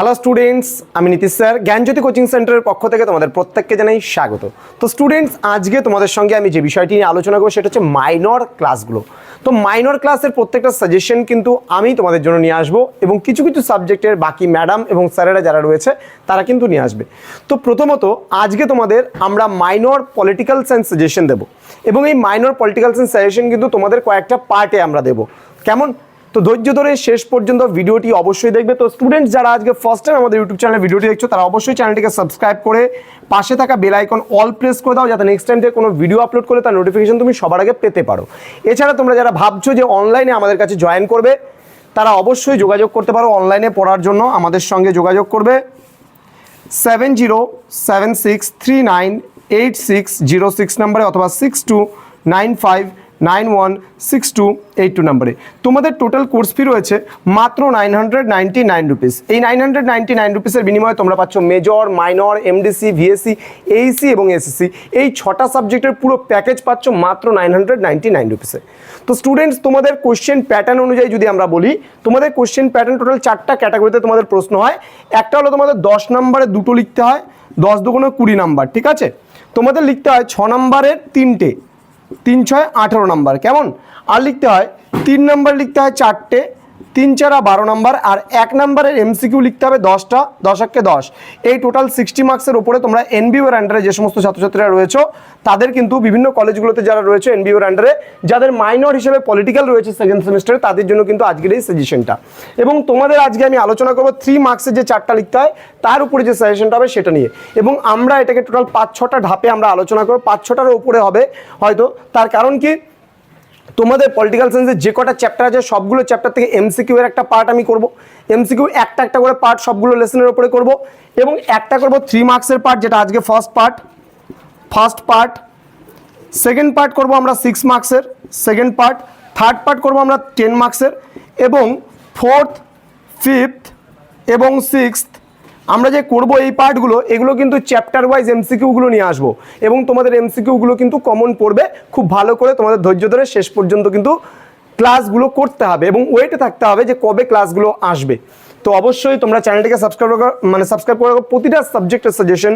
Hello students আমি Nitish sir. জ্ঞানজ্যোতি coaching সেন্টারের পক্ষ থেকে তোমাদের প্রত্যেককে জানাই স্বাগত। তো স্টুডেন্টস আজকে তোমাদের সঙ্গে আমি যে বিষয়টি নিয়ে আলোচনা করব, সেটা হচ্ছে মাইনর ক্লাসগুলো তো মাইনর ক্লাসের প্রত্যেকটা সাজেশন কিন্তু আমি তোমাদের জন্য নিয়ে আসব এবং কিছু কিছু সাবজেক্টের বাকি ম্যাডাম এবং স্যারেরা যারা রয়েছে, তারা কিন্তু নিয়ে আসবে। তো প্রথমত, আজকে তোমাদের আমরা মাইনর পলিটিক্যাল সায়েন্স সাজেশন দেবো। এবং এই মাইনর পলিটিক্যাল সায়েন্স সাজেশন কিন্তু তোমাদের কয়েকটা পার্টে আমরা দেবো। কেমন? তো ধৈর্য ধরে শেষ পর্যন্ত ভিডিওটি অবশ্যই দেখবে। তো স্টুডেন্টস যারা আজকে ফার্স্ট টাইম আমাদের ইউটিউব চ্যানেলে ভিডিওটি দেখছ, তারা অবশ্যই চ্যানেলটিকে সাবস্ক্রাইব করে পাশে থাকা বেল আইকন অল প্রেস করে দাও, যাতে নেক্সট টাইম থেকে কোনো ভিডিও আপলোড করলে তার নোটিফিকেশন তুমি সবার আগে পেতে পারো। এছাড়া তোমরা যারা ভাবছ যে অনলাইনে আমাদের কাছে জয়েন করবে, তারা অবশ্যই যোগাযোগ করতে পারো অনলাইনে পড়ার জন্য। আমাদের সঙ্গে যোগাযোগ করবে seven zero seven six three nine eight six zero six নাম্বারে অথবা six two nine five nine one six two eight two নাম্বারে। তোমাদের টোটাল কোর্স ফি রয়েছে মাত্র nine hundred ninety nine rupees এই নাইন হান্ড্রেড নাইনটি নাইন রুপিসের বিনিময়ে তোমরা পাচ্ছ major minor MDC VSC AEC এবং এসএসসি এই ছটা সাবজেক্টের পুরো প্যাকেজ পাচ্ছ মাত্র নাইন হান্ড্রেড নাইনটি নাইন রুপিসে তো স্টুডেন্টস তোমাদের কোশ্চেন প্যাটার্ন অনুযায়ী যদি আমরা বলি, তোমাদের কোশ্চেন প্যাটার্ন টোটাল চারটা ক্যাটাগরিতে তোমাদের প্রশ্ন হয়। একটা হলো তোমাদের দশ নম্বরে দুটো লিখতে হয়, দশ দুগুণে কুড়ি নাম্বার, ঠিক আছে? তোমাদের লিখতে হয় ছ নম্বরের তিনটে। তিন ছয় আঠেরো নাম্বার। কেমন? আর লিখতে হয় তিন নম্বর লিখতে হয় চারটে তিন চারা, বারো নাম্বার আর এক নাম্বারের এমসিকিউ লিখতে হবে দশটা, দশককে দশ। এই টোটাল সিক্সটি মার্কসের উপরে তোমরা এনবিওর আন্ডারে যে সমস্ত ছাত্রছাত্রীরা রয়েছে, তাদের কিন্তু বিভিন্ন কলেজগুলোতে যারা রয়েছে এনবিওর আন্ডারে যাদের মাইনর হিসেবে পলিটিক্যাল রয়েছে সেকেন্ড সেমিস্টারে তাদের জন্য কিন্তু আজকের এই সাজেশনটা এবং তোমাদের আজকে আমি আলোচনা করব থ্রি মার্কসের যে চারটা লিখতে হয়, তার উপরে যে সাজেশনটা হবে সেটা নিয়ে। এবং আমরা এটাকে টোটাল পাঁচ, ছটা ধাপে আমরা আলোচনা করব, পাঁচ ছটার উপরে হবে হয়তো। তার কারণ কি? তোমাদের পলিটিক্যাল সায়েন্সের যে কটা চ্যাপ্টার আছে, সবগুলো চ্যাপ্টার থেকে এমসিকিউ এর একটা পার্ট আমি করব। এমসিকিউ একটা একটা করে পার্ট সবগুলো লেসনের উপরে করব এবং একটা করব থ্রি মার্কসের পার্ট যেটা আজকে first part first part second part করব আমরা সিক্স মার্কসের সেকেন্ড পার্ট থার্ড পার্ট করব আমরা টেন মার্কসের এবং ফোর্থ ফিফথ এবং সিক্সথ আমরা যে করব এই পার্টগুলো এগুলো কিন্তু চ্যাপ্টার ওয়াইজ এমসিকিউগুলো নিয়ে আসব। এবং তোমাদের এমসিকিউগুলো কিন্তু কমন পড়বে, খুব ভালো করে তোমাদের ধৈর্য ধরে শেষ পর্যন্ত কিন্তু ক্লাসগুলো করতে হবে এবং ওয়েটে থাকতে হবে যে কবে ক্লাসগুলো আসবে। তো অবশ্যই তোমরা চ্যানেলটিকে সাবস্ক্রাইব মানে সাবস্ক্রাইব করে প্রতিটা সাবজেক্টের সাজেশন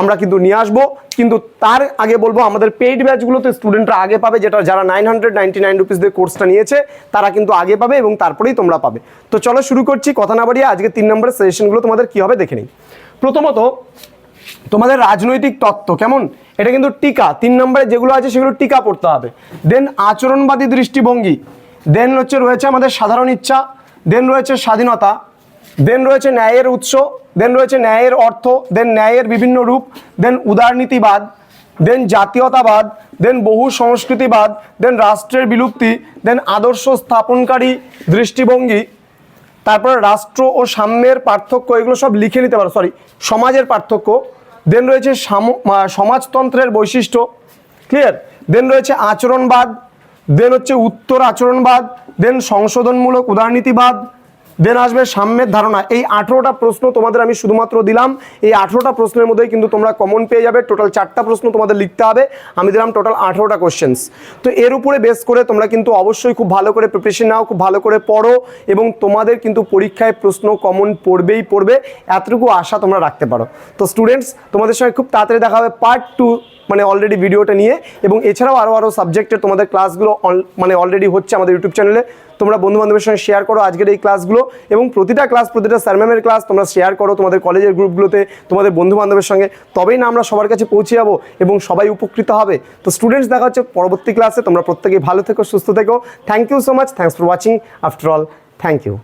আমরা কিন্তু নিয়ে আসব। কিন্তু তার আগে বলব, আমাদের পেইড ব্যাচগুলোতে স্টুডেন্টরা আগে পাবে, যেটা যারা nine hundred ninety nine rupees দিয়ে কোর্সটা নিয়েছে, তারা কিন্তু আগে পাবে এবং তারপরেই তোমরা পাবে। তো চলো শুরু করছি, কথা না বাড়িয়ে আজকে তিন নম্বরের সাজেশনগুলো তোমাদের কী হবে দেখে নিই। প্রথমত, তোমাদের রাজনৈতিক তত্ত্ব কেমন? এটা কিন্তু টিকা, তিন নম্বরে যেগুলো আছে সেগুলো টিকা পড়তে হবে। দেন আচরণবাদী দৃষ্টিভঙ্গি দেন হচ্ছে রয়েছে আমাদের সাধারণ ইচ্ছা দেন রয়েছে স্বাধীনতা দেন রয়েছে ন্যায়ের উৎস দেন রয়েছে ন্যায়ের অর্থ দেন ন্যায়ের বিভিন্ন রূপ দেন উদারনীতিবাদ দেন জাতীয়তাবাদ দেন বহু সংস্কৃতিবাদ দেন রাষ্ট্রের বিলুপ্তি দেন আদর্শ স্থাপনকারী দৃষ্টিভঙ্গি, তারপরে রাষ্ট্র ও সাম্যের পার্থক্য, এগুলো সব লিখে নিতে পারো সরি সমাজের পার্থক্য দেন রয়েছে সাম- সমাজতন্ত্রের বৈশিষ্ট্য ক্লিয়ার দেন রয়েছে আচরণবাদ দেন হচ্ছে উত্তর আচরণবাদ দেন সংশোধনমূলক উদারনীতিবাদ দেন আসবে সাম্যের ধারণা। এই আঠেরোটা প্রশ্ন তোমাদের আমি শুধুমাত্র দিলাম। এই আঠেরোটা প্রশ্নের মধ্যেই কিন্তু তোমরা কমন পেয়ে যাবে। টোটাল চারটা প্রশ্ন তোমাদের লিখতে হবে। আমি দিলাম টোটাল আঠেরোটা কোশ্চেন্স তো এর উপরে বেস করে তোমরা কিন্তু অবশ্যই খুব ভালো করে প্রিপারেশন নাও, খুব ভালো করে পড়ো এবং তোমাদের কিন্তু পরীক্ষায় প্রশ্ন কমন পড়বেই পড়বে। এতটুকু আশা তোমরা রাখতে পারো। তো স্টুডেন্টস তোমাদের সঙ্গে খুব তাড়াতাড়ি দেখা হবে পার্ট টু মানে অলরেডি ভিডিওটা নিয়ে। এবং এছাড়াও আরও আরও সাবজেক্টের তোমাদের ক্লাসগুলো মানে অলরেডি হচ্ছে আমাদের ইউটিউব চ্যানেলে তোমরা বন্ধু বান্ধবের সঙ্গে শেয়ার করো আজকের এই ক্লাসগুলো এবং প্রতিটা ক্লাস প্রতিটা স্যার ম্যামের ক্লাস তোমরা শেয়ার করো তোমাদের কলেজের গ্রুপগুলোতে তোমাদের বন্ধু বান্ধবের সঙ্গে। তবেই না আমরা সবার কাছে পৌঁছে যাব এবং সবাই উপকৃত হবে। তো স্টুডেন্টস দেখা হচ্ছে পরবর্তী ক্লাসে তোমরা প্রত্যেকেই ভালো থেকো, সুস্থ থেকো। Thank you so much thanks for watching after all thank you